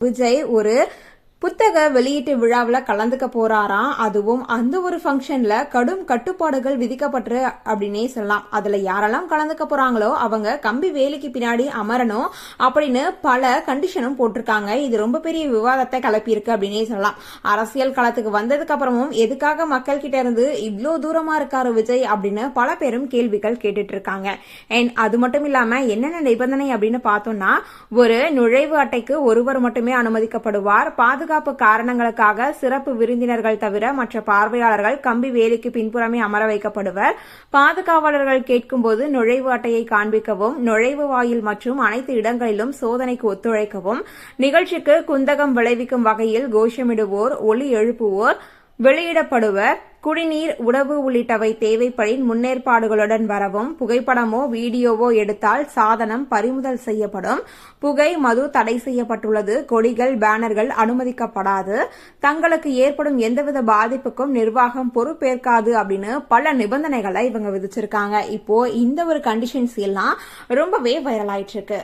விஜய் ஒரு புத்தக வெளியீட்டு விழாவில் கலந்துக்க போறாராம். அதுவும் அந்த ஒரு ஃபங்க்ஷன்ல கடும் கட்டுப்பாடுகள் விதிக்கப்பட்டு அப்படின்னே சொல்லலாம். அதுல யாரெல்லாம் கலந்துக்க போறாங்களோ அவங்க கம்பி வேலிக்கு பின்னாடி அமரணும் அப்படின்னு பல கண்டிஷனும் போட்டிருக்காங்க. இது ரொம்ப பெரிய விவாதத்தை கலப்பியிருக்கு அப்படின்னே சொல்லலாம். அரசியல் களத்துக்கு வந்ததுக்கு அப்புறமும் எதுக்காக மக்கள் கிட்ட இருந்து இவ்வளோ தூரமா இருக்காரு விஜய் அப்படின்னு பல பேரும் கேள்விகள் கேட்டுட்டு இருக்காங்க. அண்ட் அது மட்டும் இல்லாம என்னென்ன நிபந்தனை அப்படின்னு பார்த்தோம்னா ஒரு நுழைவு அட்டைக்கு ஒருவர் மட்டுமே அனுமதிக்கப்படுவார். பாதுகாப்பு காரணங்களுக்காக சிறப்பு விருந்தினர்கள் தவிர மற்ற பார்வையாளர்கள் கம்பி வேலிக்கு பின்புறமே அமர வைக்கப்படுவர். பாதுகாவலர்கள் கேட்கும்போது நுழைவு அட்டையை காண்பிக்கவும் நுழைவு வாயில் மற்றும் அனைத்து இடங்களிலும் சோதனைக்கு ஒத்துழைக்கவும். நிகழ்ச்சிக்கு குந்தகம் விளைவிக்கும் வகையில் கோஷமிடுவோர் ஒலி எழுப்புவோர் வெளியிடப்படுவர். குடிநீர் உணவு உள்ளிட்டவை தேவைப்படின் முன்னேற்பாடுகளுடன் வரவும் புகைப்படமோ வீடியோவோ எடுத்தால் சாதனம் பறிமுதல் செய்யப்படும். புகை மது தடை செய்யப்பட்டுள்ளது. கொடிகள் பேனர்கள் அனுமதிக்கப்படாது. தங்களுக்கு ஏற்படும் எந்தவித பாதிப்புக்கும் நிர்வாகம் பொறுப்பேற்காது அப்படின்னு பல நிபந்தனைகளை இவங்க விதிச்சிருக்காங்க. இப்போ இந்த ஒரு கண்டிஷன்ஸ் எல்லாம் ரொம்பவே வைரல் ஆயிட்டு இருக்கு